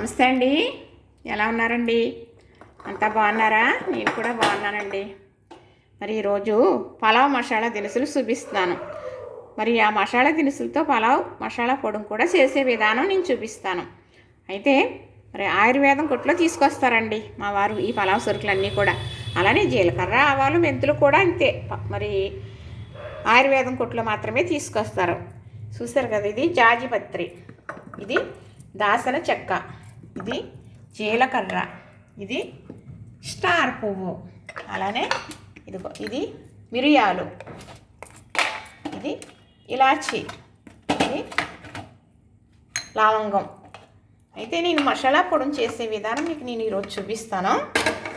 నమస్తే అండి. ఎలా ఉన్నారండి? అంతా బాగున్నారా? నేను కూడా బాగున్నానండి. మరి ఈరోజు పలావ్ మసాలా దినుసులు చూపిస్తాను మరి ఆ మసాలా దినుసులతో పలావ్ మసాలా పొడిని కూడా చేసే విధానం నేను చూపిస్తాను. అయితే మరి ఆయుర్వేదం కొట్లో తీసుకొస్తారండి మా వారు ఈ పలావ్ సరుకులన్నీ కూడా. అలానే జీలకర్ర ఆవాలు మెంతులు కూడా అంతే. ప- మరి ఆయుర్వేదం కొట్లో మాత్రమే తీసుకొస్తారు. చూసారు కదా ఇది జాజిపత్రి ఇది దాసన చెక్క. ఇది జీలకర్ర ఇది స్టార్ పువ్వు. అలానే ఇదిగో ఇది మిరియాలు ఇది ఇలాచి ఇది లవంగం. అయితే నేను మసాలా పొడిని చేసే విధానం మీకు నేను ఈరోజు చూపిస్తాను.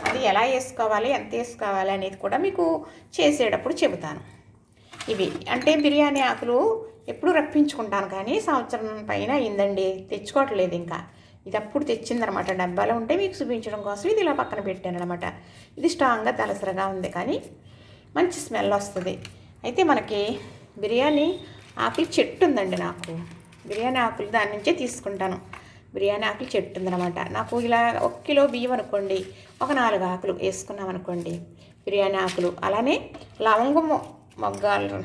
అది ఎలా వేసుకోవాలి ఎంత వేసుకోవాలి అనేది కూడా మీకు చేసేటప్పుడు చెబుతాను. ఇవి అంటే బిర్యానీ ఆకులు ఎప్పుడు రప్పించుకుంటాను కానీ సంవత్సరం పైన అయిందండి తెచ్చుకోవట్లేదు ఇంకా. ఇది అప్పుడు తెచ్చిందనమాట. డబ్బాలో ఉంటే మీకు చూపించడం కోసం ఇది ఇలా పక్కన పెట్టాను అనమాట ఇది స్ట్రాంగ్గా తలసరగా ఉంది కానీ మంచి స్మెల్ వస్తుంది. అయితే మనకి బిర్యానీ ఆకులు చెట్టు ఉందండి నాకు. బిర్యానీ ఆకులు దాని నుంచే తీసుకుంటాను. బిర్యానీ ఆకులు చెట్టు ఉందనమాట. నాకు ఇలా ఒక కిలో బియ్యం అనుకోండి ఒక నాలుగు ఆకులు వేసుకున్నాం అనుకోండి బిర్యానీ ఆకులు అలానే లవంగం మొ- మొగ్గాలు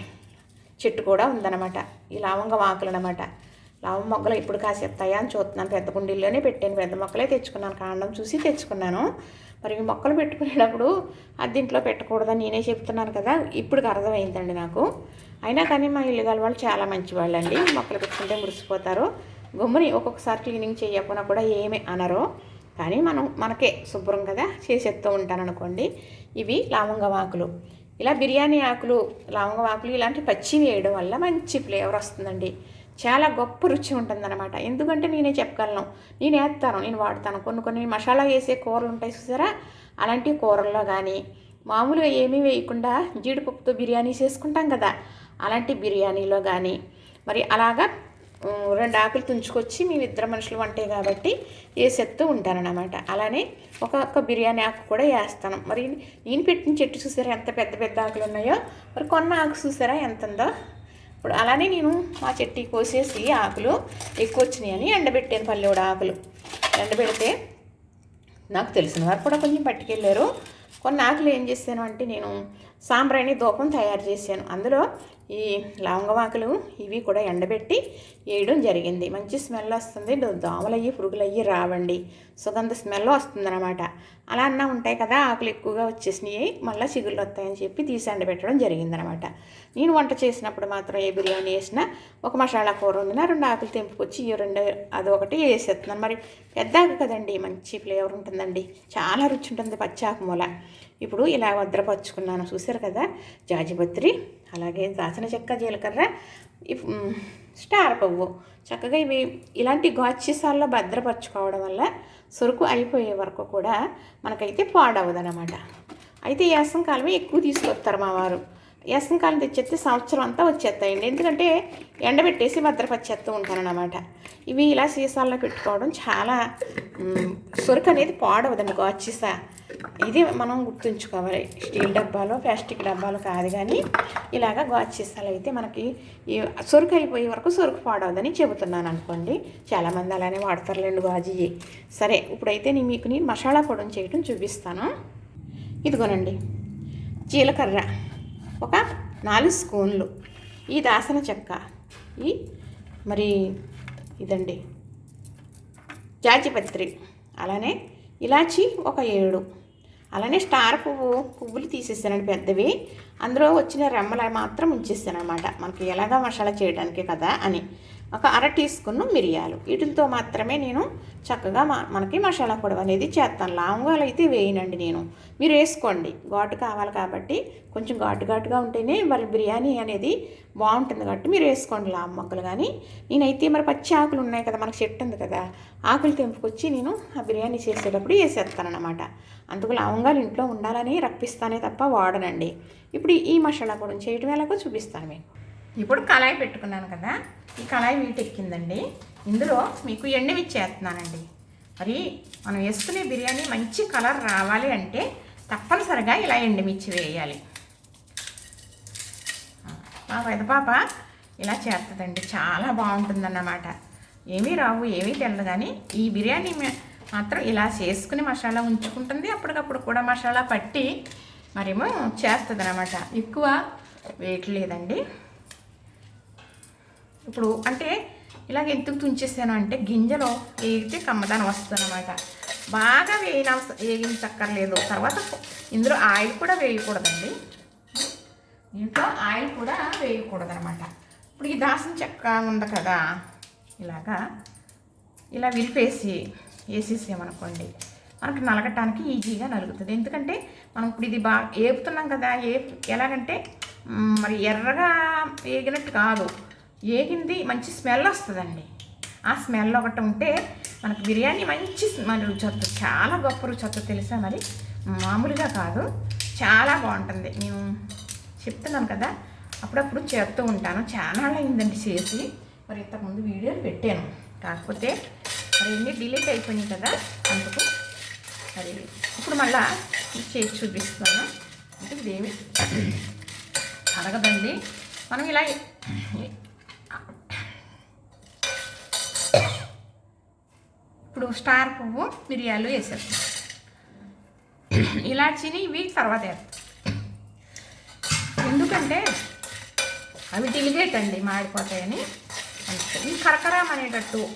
చెట్టు కూడా ఉందన్నమాట ఈ లవంగం ఆకులు అనమాట లావు మొగ్గలు ఇప్పుడు కాసేస్తాయా అని చూస్తున్నాను పెద్ద కుండీల్లోనే పెట్టాను. పెద్ద మొక్కలే తెచ్చుకున్నాను. కాండం చూసి తెచ్చుకున్నాను. మరి ఈ మొక్కలు పెట్టుకునేటప్పుడు అద్దీంట్లో పెట్టకూడదని నేనే చెప్తున్నాను కదా. ఇప్పుడు అర్థమైందండి నాకు. అయినా కానీ మా ఇల్లు గల వాళ్ళు చాలా మంచి వాళ్ళండి మొక్కలు పెట్టుకుంటే మురిసిపోతారు. గుమ్మని ఒక్కొక్కసారి క్లీనింగ్ చేయకపోయినా కూడా ఏమీ అనరు. కానీ మనం మనకే శుభ్రం కదా. చేసేస్తూ ఉంటాను అనుకోండి. ఇవి లవంగం ఆకులు ఇలా బిర్యానీ ఆకులు లవంగం ఆకులు ఇలాంటి పచ్చి వేయడం వల్ల మంచి ఫ్లేవర్ వస్తుందండి. చాలా గొప్ప రుచి ఉంటుందన్నమాట. ఎందుకంటే నేనే చెప్పగలను. నేను వేస్తాను నేను వాడతాను. కొన్ని కొన్ని మసాలా వేసే కూరలు ఉంటాయి చూసారా? అలాంటి కూరల్లో కానీ మామూలుగా ఏమీ వేయకుండా జీడిపప్పుతో బిర్యానీ చేసుకుంటాం కదా. అలాంటి బిర్యానీలో కానీ మరి అలాగా రెండు ఆకులు తుంచుకొచ్చి మేము ఇద్దరు మనుషులు వంటే కాబట్టి వేసేస్తూ ఉంటానన్నమాట. అలానే ఒక ఒక్క బిర్యానీ ఆకు కూడా వేస్తాను. మరి నేను పెట్టిన చెట్టు చూసారా? ఎంత పెద్ద పెద్ద ఆకులు ఉన్నాయో? మరి కొన్న ఆకు చూసారా? ఎంత ఉందో ఇప్పుడు అలానే నేను మా చెట్టు కోసేసి ఆకులు ఎక్కువ వచ్చినాయని ఎండబెట్టాను పల్లెవుడు ఆకులు. ఎండబెడితే నాకు తెలిసిన వారు కూడా కొంచెం పట్టుకెళ్ళారు. కొన్ని ఆకులు ఏం చేశాను అంటే నేను సాంబ్రాణి ధూపం తయారు చేశాను. అందులో ఈ లవంగవాకులు ఇవి కూడా ఎండబెట్టి వేయడం జరిగింది. మంచి స్మెల్ వస్తుంది. దో- దోమలు అయ్యి పురుగులు అయ్యి రావండి. సుగంధ స్మెల్ వస్తుందన్నమాట. అలా అన్నా ఉంటాయి కదా ఆకులు ఎక్కువగా వచ్చేసినాయి మళ్ళీ చిగుళ్ళు వస్తాయని చెప్పి తీసి ఎండబెట్టడం జరిగిందనమాట నేను వంట చేసినప్పుడు మాత్రం ఏ బిర్యానీ వేసినా ఒక మసాలా కూర వండినా రెండు ఆకులు తెంపుకొచ్చి ఈ రెండు అది ఒకటి వేసేస్తున్నాను. మరి పెద్ద ఆకు కదండి మంచి ఫ్లేవర్ ఉంటుందండి. చాలా రుచి ఉంటుంది పచ్చాకు మూల. ఇప్పుడు ఇలా భద్రపరుచుకున్నాను. చూసారు కదా? జాజిపత్రి అలాగే దాచిన చెక్క జీలకర్ర స్టార్ పువ్వు. చక్కగా ఇవి ఇలాంటి గాచీసాల్లో భద్రపరచుకోవడం వల్ల సరుకు అయిపోయే వరకు కూడా మనకైతే పాడవదనమాట అయితే యాసం కాలమే ఎక్కువ తీసుకొస్తారు మా వారు. యాసం కాలం తెచ్చేస్తే సంవత్సరం అంతా వచ్చేస్తాయండి. ఎందుకంటే ఎండబెట్టేసి భద్రపరిచేస్తూ ఉంటానన్నమాట. ఇవి ఇలా సీసాల్లో పెట్టుకోవడం చాలా సొరుకు అనేది పాడవదండి గాచీసా ఇది మనం గుర్తుంచుకోవాలి. స్టీల్ డబ్బాలో ప్లాస్టిక్ డబ్బాలు కాదు కానీ ఇలాగ గాజు అయితే మనకి ఈ సొరుకు అయిపోయే వరకు సొరుకు పాడవదని చెబుతున్నాను అనుకోండి. చాలామంది అలానే వాడతారులేండి గాజు. సరే ఇప్పుడైతే నేను మీకు నేను మసాలా పొడిని చేయటం చూపిస్తాను. ఇదిగోనండి జీలకర్ర ఒక నాలుగు స్పూన్లు. ఈ దాసన చెక్క ఈ మరి ఇదండి జాజిపత్రి అలానే ఇలాచి ఒక ఏడు. అలానే స్టార్ పువ్వు పువ్వులు తీసేసానండి పెద్దవి. అందులో వచ్చిన రెమ్మలు మాత్రం ఉంచేస్తాను అనమాట మనకి ఎలాగా మసాలా చేయడానికి కదా అని. ఒక అర టీ స్పూన్ మిరియాలు. వీటితో మాత్రమే నేను చక్కగా మా మనకి మసాలా పొడి అనేది చేస్తాను. లవంగాలు అయితే వేయనండి నేను. మీరు వేసుకోండి. ఘాటు కావాలి కాబట్టి కొంచెం ఘాటు ఘాటుగా ఉంటేనే మరి బిర్యానీ అనేది బాగుంటుంది కాబట్టి మీరు వేసుకోండి లాంబ మొక్కలు కానీ. నేనైతే మరి పచ్చి ఆకులు ఉన్నాయి కదా మనకు చెట్టు ఉంది కదా ఆకులు తెంపుకొచ్చి నేను ఆ బిర్యానీ చేసేటప్పుడు వేసేస్తానమాట అందుకు లవంగాలు ఇంట్లో ఉండాలని రప్పిస్తానే తప్ప వాడనండి. ఇప్పుడు ఈ మసాలా పొడిని చేయటం ఎలాగో చూపిస్తాను మీకు. ఇప్పుడు కళాయి పెట్టుకున్నాను కదా ఈ కళాయి వీటెక్కిందండి ఇందులో మీకు ఎండుమిర్చి వేస్తున్నానండి మరి మనం వేసుకునే బిర్యానీ మంచి కలర్ రావాలి అంటే తప్పనిసరిగా ఇలా ఎండుమిర్చి వేయాలి. మా పెద్ద పాప ఇలా చేస్తుందండి. చాలా బాగుంటుందన్నమాట. ఏమీ రావు ఏమీ తెలియదు కానీ ఈ బిర్యానీ మాత్రం ఇలా చేసుకుని మసాలా ఉంచుకుంటుంది. అప్పటికప్పుడు కూడా మసాలా పట్టి మరేమో చేస్తుంది అనమాట ఎక్కువ వేయట్లేదండి. ఇప్పుడు అంటే ఇలాగ ఎందుకు తుంచేసాను అంటే గింజలో వేగితే కమ్మదానం వస్తుంది అనమాట బాగా వేయిన వేగించక్కర్లేదు తర్వాత ఇందులో ఆయిల్ కూడా వేయకూడదండి. దీంట్లో ఆయిల్ కూడా వేయకూడదు అనమాట ఇప్పుడు ఈ దాసం చెక్క ఉంది కదా ఇలాగా ఇలా విరిపేసి వేసేసామనుకోండి మనకు నలగటానికి ఈజీగా నలుగుతుంది. ఎందుకంటే మనం ఇప్పుడు ఇది బాగా ఏపుతున్నాం కదా ఏ ఎలాగంటే మరి ఎర్రగా వేగినట్టు కాదు. ఏగింది మంచి స్మెల్ వస్తుందండి. ఆ స్మెల్ ఒకటి ఉంటే మనకు బిర్యానీ మంచి మరి రుచి వస్తుంది చాలా గొప్ప రుచి వస్తుంది తెలుసా మరి? మామూలుగా కాదు. చాలా బాగుంటుంది. నేను చెప్తున్నాను కదా అప్పుడప్పుడు చేస్తూ ఉంటాను. చాలా అయిందండి చేసి. మరి ఇంతకుముందు వీడియోలు పెట్టాను. కాకపోతే మరి ఎన్ని డిలీట్ అయిపోయినాయి కదా అందుకు మరి ఇప్పుడు మళ్ళా చేసి చూపిస్తాను అంటే ఇదేమి అడగదండి. మనం ఇలా స్టార్ పువ్వు మిరియాలు వేసేస్తాం ఇలాచీని ఇవి తర్వాత వేస్తాం ఎందుకంటే అవి డిలిగేట్ మాడిపోతాయని. అంతే ఈ కరకరం అనేటట్టు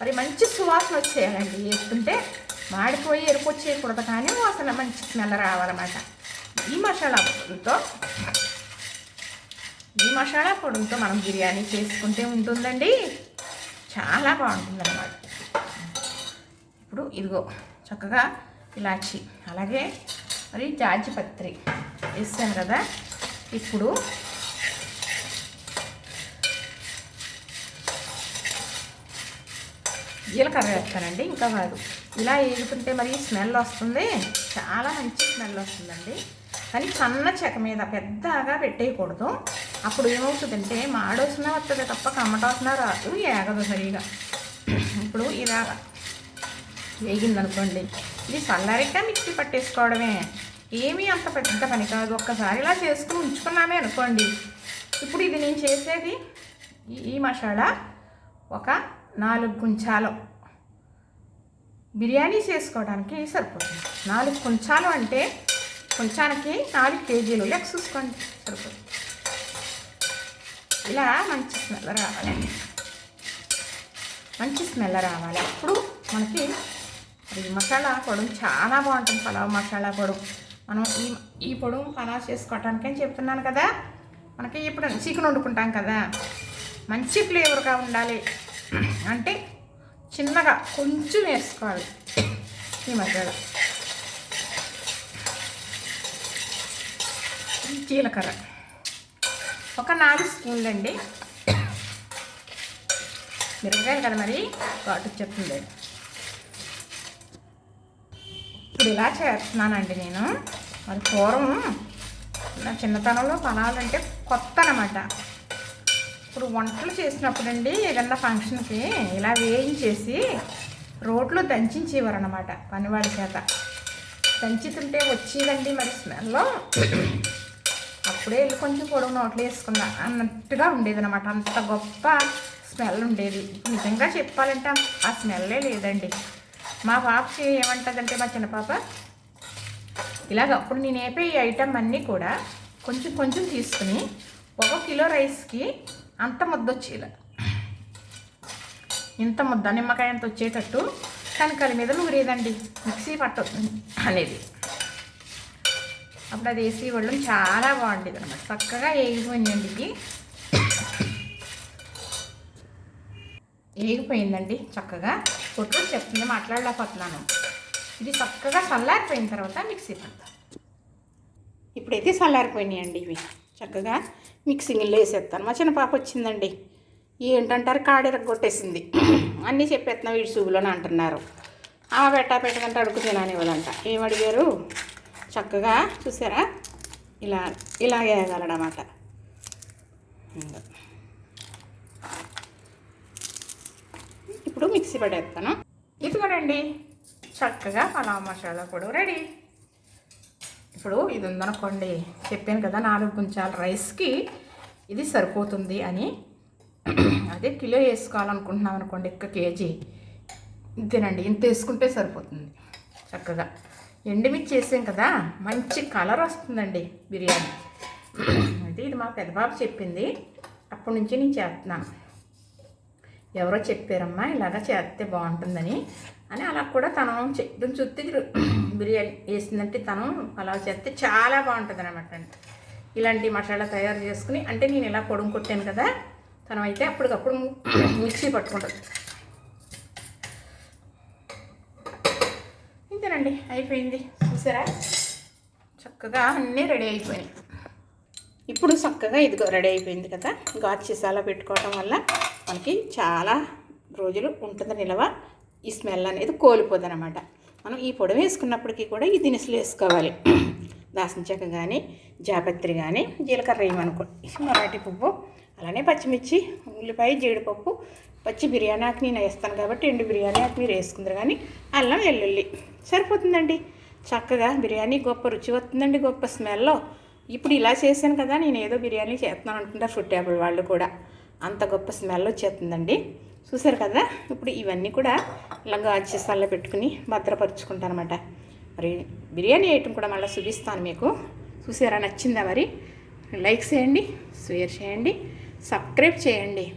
మరి మంచి సువాసన వచ్చేయాలండి. వేస్తుంటే మాడిపోయి ఎరుపు వచ్చేయకూడదు కానీ వాసన మంచి స్మెల్ రావాలన్నమాట. ఈ మసాలా పొడితో ఈ మసాలా పొడితో మనం బిర్యానీ చేసుకుంటే ఉంటుందండి. చాలా బాగుంటుంది అన్నమాట ఇప్పుడు ఇదిగో చక్కగా ఇలాచి అలాగే మరి జాజిపత్రి వేసాను కదా. ఇప్పుడు జీలకర్ర వేస్తానండి ఇంకా కాదు. ఇలా వేగుతుంటే మరి స్మెల్ వస్తుంది చాలా మంచి స్మెల్ వస్తుందండి. కానీ సన్న చెక్క మీద పెద్దగా పెట్టేయకూడదు. అప్పుడు ఏమవుతుందంటే మాడోసిన వస్తుంది తప్ప కమ్మటోసిన రాదు ఏగదు సరిగా. ఇప్పుడు ఇలా వేగిందనుకోండి ఇది చల్లారిగా మిక్సీ పట్టేసుకోవడమే. ఏమీ అంత పెద్ద పని కాదు. ఒక్కసారి ఇలా చేసుకుని ఉంచుకున్నామే అనుకోండి. ఇప్పుడు ఇది నేను చేసేది ఈ- మసాలా ఒక నాలుగు కుంచాలు బిర్యానీ చేసుకోవడానికి సరిపోతుంది. నాలుగు కుంచాలు అంటే కొంచానికి నాలుగు కేజీలు. లెక్క చూసుకోండి సరిపోతుంది. ఇలా మంచి స్మెల్ రావాలి. మంచి స్మెల్ రావాలి. అప్పుడు మనకి ఈ మసాలా పొడు చాలా బాగుంటుంది పలావ్ మసాలా పొడు. మనం ఈ ఈ పొడు పలావ్ చేసుకోవటానికని చెప్తున్నాను కదా. మనకి ఇప్పుడు చికెన్ వండుకుంటాం కదా. మంచి ఫ్లేవర్గా ఉండాలి. అంటే చిన్నగా కొంచెం వేసుకోవాలి ఈ మసాలా జీలకర్ర. ఒక నాలుగు స్పూన్లు అండి. మిరపకాయలు కదా మరి ఘాటు చెప్తుంది ఇప్పుడు ఇలా చేస్తున్నానండి నేను. మరి పూర్వం నా చిన్నతనంలో పనాలంటే కొత్త అనమాట ఇప్పుడు వంటలు చేసినప్పుడు అండి ఏదన్నా ఫంక్షన్కి ఇలా వేయించేసి రోట్లో దంచేవారు అనమాట పనివాడి చేత. దంచుతుంటే వచ్చేదండి మరి స్మెల్. అప్పుడే వెళ్ళి కొంచెం పొడవు నోట్లు వేసుకున్నా. అన్నట్టుగా ఉండేది అనమాట అంత గొప్ప స్మెల్ ఉండేది. నిజంగా చెప్పాలంటే ఆ స్మెల్లే లేదండి. మా పాపకి ఏమంటుందంటే మా చిన్న పాప ఇలాగ అప్పుడు నేను వేపే ఈ ఐటమ్ అన్నీ కూడా కొంచెం కొంచెం తీసుకుని ఒక కిలో రైస్కి అంత ముద్ద వచ్చేలా ఇంత ముద్ద నిమ్మకాయ అంత వచ్చేటట్టు కనకాల మీద నూరేదండి మిక్సీ పట్టవుతుంది అనేది. అప్పుడు అది వేసి వాళ్ళం చాలా బాగుండేది అనమాట చక్కగా వేగిపోయిందండి ఇది వేగిపోయిందండి చక్కగా. కొట్టు చెప్తుంది మాట్లాడలేకపోతున్నాను. ఇది చక్కగా చల్లారిపోయిన తర్వాత మిక్సీ పడతాం. ఇప్పుడైతే చల్లారిపోయినాయండి ఇవి. చక్కగా మిక్సింగ్లో వేసేస్తాను. మా చిన్న పాప వచ్చిందండి. ఏంటంటారు? కాడెర కొట్టేసింది అన్నీ చెప్పేస్తున్నా వీడి సూగులోనే అంటున్నారు. ఆ పెట్టా పెట్టదంటే అడుగు తిననివ్వదంట ఏం అడిగారు? చక్కగా చూసారా? ఇలా ఇలా వేయగలడమాట ఇంకా. ఇప్పుడు మిక్సీ పడేస్తాను ఇదిగోనండి చక్కగా పలావ్ మసాలా కూడా రెడీ. ఇప్పుడు ఇది ఉందనుకోండి చెప్పాను కదా నాలుగు గుంచాల రైస్కి ఇది సరిపోతుంది అని. అదే కిలో వేసుకోవాలనుకుంటున్నాం అనుకోండి ఒక్క కేజీ. ఇంతేనండి ఇంత వేసుకుంటే సరిపోతుంది. చక్కగా. ఎండుమిర్చి వేసాం కదా మంచి కలర్ వస్తుందండి బిర్యానీ. అయితే ఇది మా పెద్దబాబు చెప్పింది. అప్పటి నుంచి నేను చేస్తున్నాను. ఎవరో చెప్పారమ్మా ఇలాగ చేస్తే బాగుంటుందని అని అలా కూడా తను చెప్పడం చుట్టి బిర్యానీ వేసిందంటే తను అలా చేస్తే చాలా బాగుంటుంది అనమాట ఇలాంటి మసాలా తయారు చేసుకుని అంటే నేను ఇలా పొడుము కొట్టాను కదా తను అయితే అప్పటికప్పుడు మిక్సీ పట్టుకుంటుంది. ఇంతేనండి అయిపోయింది. చూసారా? చక్కగా అన్నీ రెడీ అయిపోయినాయి. ఇప్పుడు చక్కగా ఇదిగో రెడీ అయిపోయింది కదా గాచి సీసాలో పెట్టుకోవటం వల్ల మనకి చాలా రోజులు ఉంటుంది నిలవ ఈ స్మెల్ అనేది కోల్పోదు అనమాట మనం ఈ పొడి వేసుకున్నప్పటికీ కూడా ఈ దినుసులు వేసుకోవాలి. దాసిన చెక్క కానీ జాపత్రి కానీ జీలకర్ర వేయమనుకోండి మరాఠీ పువ్వు అలానే పచ్చిమిర్చి ఉల్లిపాయ జీడిపప్పు పచ్చి బిర్యానీ ఆకు నేను వేస్తాను కాబట్టి ఎండు బిర్యానీ ఆకు మీరు వేసుకుందరు కానీ అల్లం వెల్లుల్లి. సరిపోతుందండి. చక్కగా బిర్యానీ గొప్ప రుచి వస్తుందండి గొప్ప స్మెల్లో. ఇప్పుడు ఇలా చేశాను కదా నేను ఏదో బిర్యానీ చేస్తున్నాను అనుకుంటా ఫుడ్ టేబుల్ వాళ్ళు కూడా. అంత గొప్ప స్మెల్ వచ్చేస్తుందండి. చూసారు కదా? ఇప్పుడు ఇవన్నీ కూడా ఇలా గాజు పెట్టుకుని భద్రపరుచుకుంటాను అనమాట మరి బిర్యానీ ఐటమ్ కూడా మళ్ళీ చూపిస్తాను మీకు. చూసారా? నచ్చిందా మరి? లైక్ చేయండి షేర్ చేయండి సబ్స్క్రైబ్ చేయండి.